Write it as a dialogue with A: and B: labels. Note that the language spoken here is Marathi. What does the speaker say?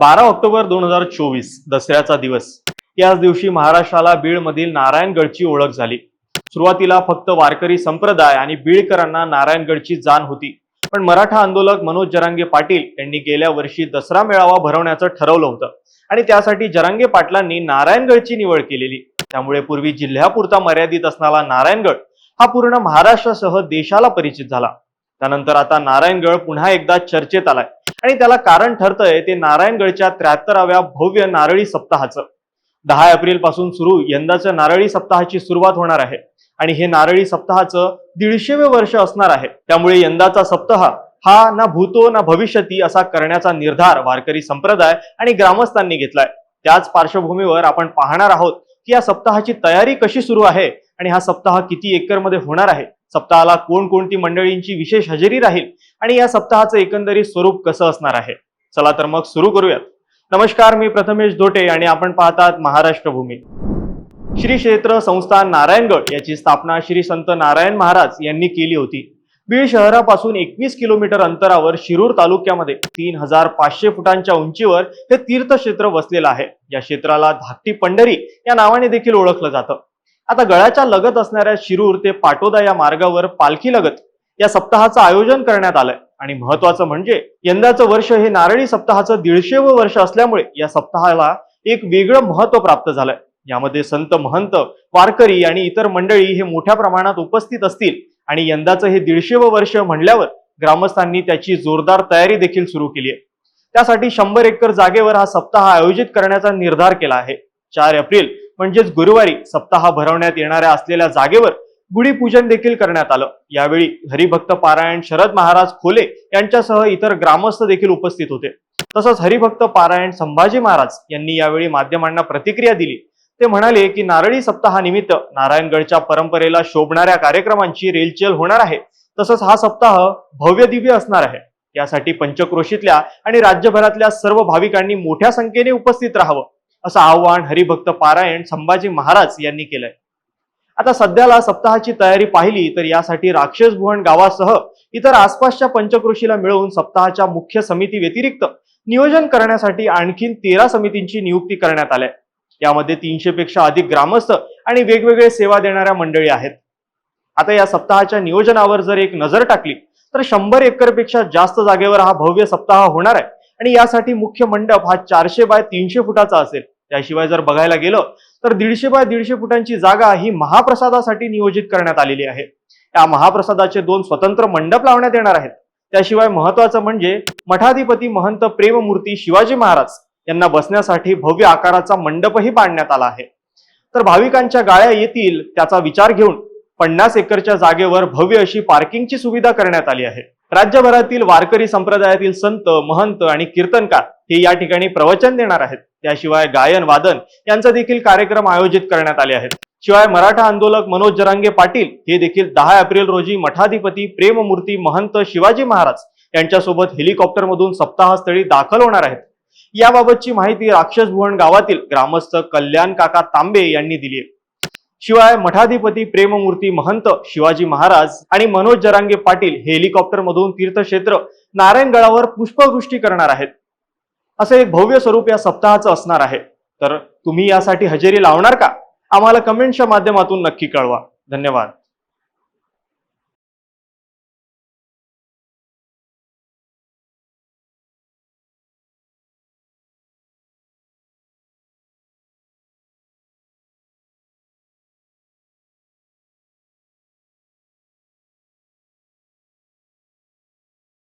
A: बारा ऑक्टोबर दोन हजार चोवीस दसऱ्याचा दिवस. याच दिवशी महाराष्ट्राला बीडमधील नारायणगडची ओळख झाली. सुरुवातीला फक्त वारकरी संप्रदाय आणि बीडकरांना नारायणगडची जाण होती. पण मराठा आंदोलक मनोज जरांगे पाटील यांनी गेल्या वर्षी दसरा मेळावा भरवण्याचं ठरवलं होतं. आणि त्यासाठी जरांगे पाटलांनी नारायणगडची निवड केलेली. त्यामुळे पूर्वी जिल्ह्यापुरता मर्यादित असणारा नारायणगड हा पूर्ण महाराष्ट्रासह देशाला परिचित झाला. त्यानंतर आता नारायणगड पुन्हा एकदा चर्चेत आलाय. आणि त्याला कारण ठरतंय ते नारायणगडच्या त्र्याहत्तराव्या भव्य नारळी सप्ताहाचं. दहा एप्रिलपासून सुरू यंदाच्या नारळी सप्ताहाची सुरुवात होणार आहे. आणि हे नारळी सप्ताहाचं दीडशेवे वर्ष असणार आहे. त्यामुळे यंदाचा सप्ताह हा ना भूतो ना भविष्यती असा करण्याचा निर्धार वारकरी संप्रदाय आणि ग्रामस्थांनी घेतलाय. त्याच पार्श्वभूमीवर आपण पाहणार आहोत की या सप्ताहाची तयारी कशी सुरू आहे आणि हा सप्ताह किती एकरमध्ये होणार आहे. सप्ताहाला कोणकोणती मंडळींची विशेष हजेरी राहील आणि या सप्ताहाचं एकंदरीत स्वरूप कसं असणार आहे? चला तर मग सुरू करूयात. नमस्कार मी प्रथमेश धोटे आणि आपण पाहतात महाराष्ट्र भूमी श्री क्षेत्र संस्थान नारायणगड याची स्थापना श्री संत नारायण महाराज यांनी केली होती. बीड शहरापासून एकवीस किलोमीटर अंतरावर शिरूर तालुक्यामध्ये तीन हजार पाचशे फुटांच्या उंचीवर हे तीर्थक्षेत्र वसलेलं आहे. या क्षेत्राला धाकटी पंढरी या नावाने देखील ओळखलं जातं. आता गळ्याच्या लगत असणाऱ्या शिरूर ते पाटोदा या मार्गावर पालखी लगत या सप्ताहाचं आयोजन करण्यात आलंय. आणि महत्वाचं म्हणजे यंदाचं वर्ष हे नारळी सप्ताहाचं दीडशेवं वर्ष असल्यामुळे या सप्ताहाला एक वेगळं महत्त्व प्राप्त झालंय. यामध्ये संत महंत वारकरी आणि इतर मंडळी हे मोठ्या प्रमाणात उपस्थित असतील. आणि यंदाचं हे दीडशेवं वर्ष म्हणल्यावर ग्रामस्थांनी त्याची जोरदार तयारी देखील सुरू केली आहे त्यासाठी शंभर एकर जागेवर हा सप्ताह आयोजित करण्याचा निर्धार केला आहे. चार एप्रिल म्हणजेच गुरुवारी सप्ताह भरवण्यात येणाऱ्या असलेल्या जागेवर गुढीपूजन देखील करण्यात आलं. यावेळी हरिभक्त पारायण शरद महाराज खोले यांच्यासह इतर ग्रामस्थ देखील उपस्थित होते. तसंच हरिभक्त पारायण संभाजी महाराज यांनी यावेळी माध्यमांना प्रतिक्रिया दिली. ते म्हणाले की नारळी सप्ताहानिमित्त नारायणगडच्या परंपरेला शोभणाऱ्या कार्यक्रमांची रेलचेल होणार आहे. तसंच हा सप्ताह भव्य दिव्य असणार आहे. यासाठी पंचक्रोशीतल्या आणि राज्यभरातल्या सर्व भाविकांनी मोठ्या संख्येने उपस्थित राहावं. असं आव्हान हरिभक्त पारायण संभाजी महाराज यांनी केलंय. आता सध्याला सप्ताहाची तयारी पाहिली तर यासाठी राक्षस भुवन गावासह इतर आसपासच्या पंचकृषीला मिळवून सप्ताहाच्या मुख्य समिती व्यतिरिक्त नियोजन करण्यासाठी आणखीन तेरा समितींची नियुक्ती करण्यात आल्या. यामध्ये तीनशे पेक्षा अधिक ग्रामस्थ आणि वेगवेगळे सेवा देणाऱ्या मंडळी आहेत. आता या सप्ताहाच्या नियोजनावर जर एक नजर टाकली तर शंभर एकरपेक्षा जास्त जागेवर हा भव्य सप्ताह होणार आहे. आणि यासाठी मुख्य मंडप हा चारशे बाय तीनशे फुटाचा असेल. त्याशिवाय जर बघायला गेलं तर दीडशे बाय दीडशे फुटांची जागा ही महाप्रसादासाठी नियोजित करण्यात आलेली आहे. या महाप्रसादाचे दोन स्वतंत्र मंडप लावण्यात येणार आहेत. त्याशिवाय महत्वाचं म्हणजे मठाधिपती महंत प्रेममूर्ती शिवाजी महाराज यांना बसण्यासाठी भव्य आकाराचा मंडपही बांधण्यात आला आहे. तर भाविकांच्या गाळ्या येतील त्याचा विचार घेऊन पन्नास एकरच्या जागेवर भव्य अशी पार्किंगची सुविधा करण्यात आली आहे. राज्यभरातील वारकरी संप्रदायातील संत महंत आणि कीर्तनकार हे या ठिकाणी प्रवचन देणार आहेत. त्याशिवाय गायन वादन यांचा देखील कार्यक्रम आयोजित करण्यात आले आहेत. शिवाय मराठा आंदोलक मनोज जरांगे पाटील हे देखील दहा एप्रिल रोजी मठाधिपती प्रेममूर्ती महंत शिवाजी महाराज यांच्यासोबत हेलिकॉप्टरमधून सप्ताहस्थळी दाखल होणार आहेत. याबाबतची माहिती राक्षस भुवन गावातील ग्रामस्थ कल्याण काका तांबे यांनी दिली आहे. शिवाय मठाधिपती प्रेममूर्ती महंत शिवाजी महाराज आणि मनोज जरांगे पाटील हे हेलिकॉप्टर मधून तीर्थक्षेत्र नारायणगडावर पुष्पवृष्टी करणार आहेत. असं एक भव्य स्वरूप या सप्ताहाचं असणार आहे. तर तुम्ही यासाठी हजेरी लावणार का? आम्हाला कमेंटच्या माध्यमातून नक्की कळवा. धन्यवाद.